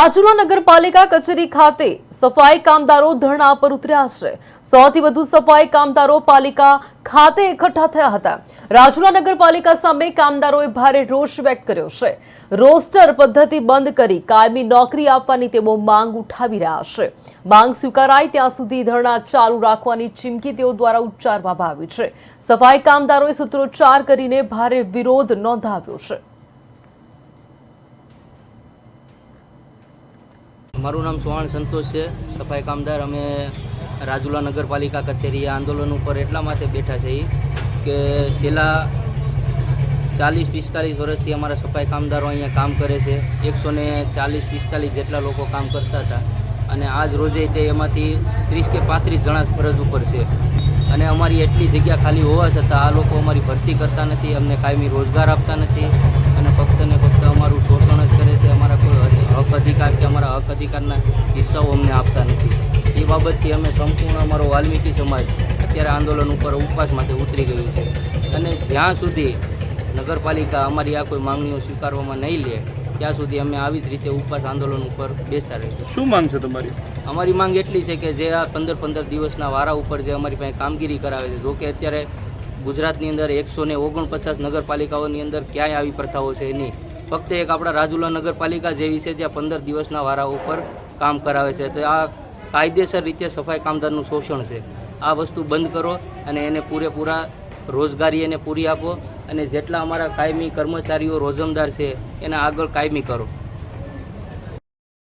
રાજુલા નગરપાલિકા કચેરી ખાતે સફાઈ કામદારો ધરણા પર ઉતર્યા છે. સૌથી વધુ સફાઈ કામદારો પાલિકા ખાતે એકઠા થયા હતા. રાજુલા નગરપાલિકા સામે કામદારોએ ભારે રોષ વ્યક્ત કર્યો છે. રોસ્ટર પદ્ધતિ બંધ કરી કાયમી નોકરી આપવાની તેઓ માંગ ઉઠાવી રહ્યા છે. માંગ સ્વીકારાય ત્યાં સુધી ધરણા ચાલુ રાખવાની ચીમકી તેઓ દ્વારા ઉચ્ચારવામાં આવી છે. સફાઈ કામદારોએ સૂત્રોચ્ચાર કરીને ભારે વિરોધ નોંધાવ્યો છે. મારું નામ સુહાણ સંતોષ છે. સફાઈ કામદાર અમે રાજુલા નગરપાલિકા કચેરી આંદોલન ઉપર એટલા માટે બેઠા છે કે છેલ્લા ચાલીસ પિસ્તાલીસ વર્ષથી અમારા સફાઈ કામદારો અહીંયા કામ કરે છે. એકસો ને ચાલીસ પિસ્તાલીસ જેટલા લોકો કામ કરતા હતા. અને આજ રોજે તે એમાંથી ત્રીસ કે પાંત્રીસ જણા ફરજ ઉપર છે. અને અમારી એટલી જગ્યા ખાલી હોવા છતાં આ લોકો અમારી ભરતી કરતા નથી, અમને કાયમી રોજગાર આપતા નથી અને ફક્ત ને ફક્ત અમારું શોષણ જ કરે છે અમારા કોઈ હક અધિકાર કે અમારા હક અધિકારના હિસ્સાઓ અમને આપતા નથી. એ બાબતથી અમે સંપૂર્ણ અમારો વાલ્મીકી સમાજ અત્યારે આંદોલન ઉપર ઉપવાસ માટે ઉતરી ગયું છે. અને જ્યાં સુધી નગરપાલિકા અમારી આ કોઈ માંગણીઓ સ્વીકારવામાં નહીં લે ત્યાં સુધી અમે આવી જ રીતે ઉપવાસ આંદોલન ઉપર બેસતા રહીશું. શું માંગ છે તમારી? અમારી માંગ એટલી છે કે જે આ પંદર પંદર દિવસના વારા ઉપર જે અમારી પાસે કામગીરી કરાવે છે જોકે અત્યારે ગુજરાતની અંદર એકસો ને ઓગણપચાસ નગરપાલિકાઓની અંદર ક્યાંય આવી પ્રથાઓ છે નહીં. ફક્ત એક આપણા રાજુલા નગરપાલિકા જેવી છે, જ્યાં પંદર દિવસના વારા ઉપર કામ કરાવે છે. તો આ કાયદેસર રીતે સફાઈ કામદારનું શોષણ છે. આ વસ્તુ બંધ કરો અને એને પૂરેપૂરા રોજગારી એને પૂરી આપો અને જેટલા અમારા કાયમી કર્મચારીઓ રોજમદાર છે, એને આગળ કાયમી કરો.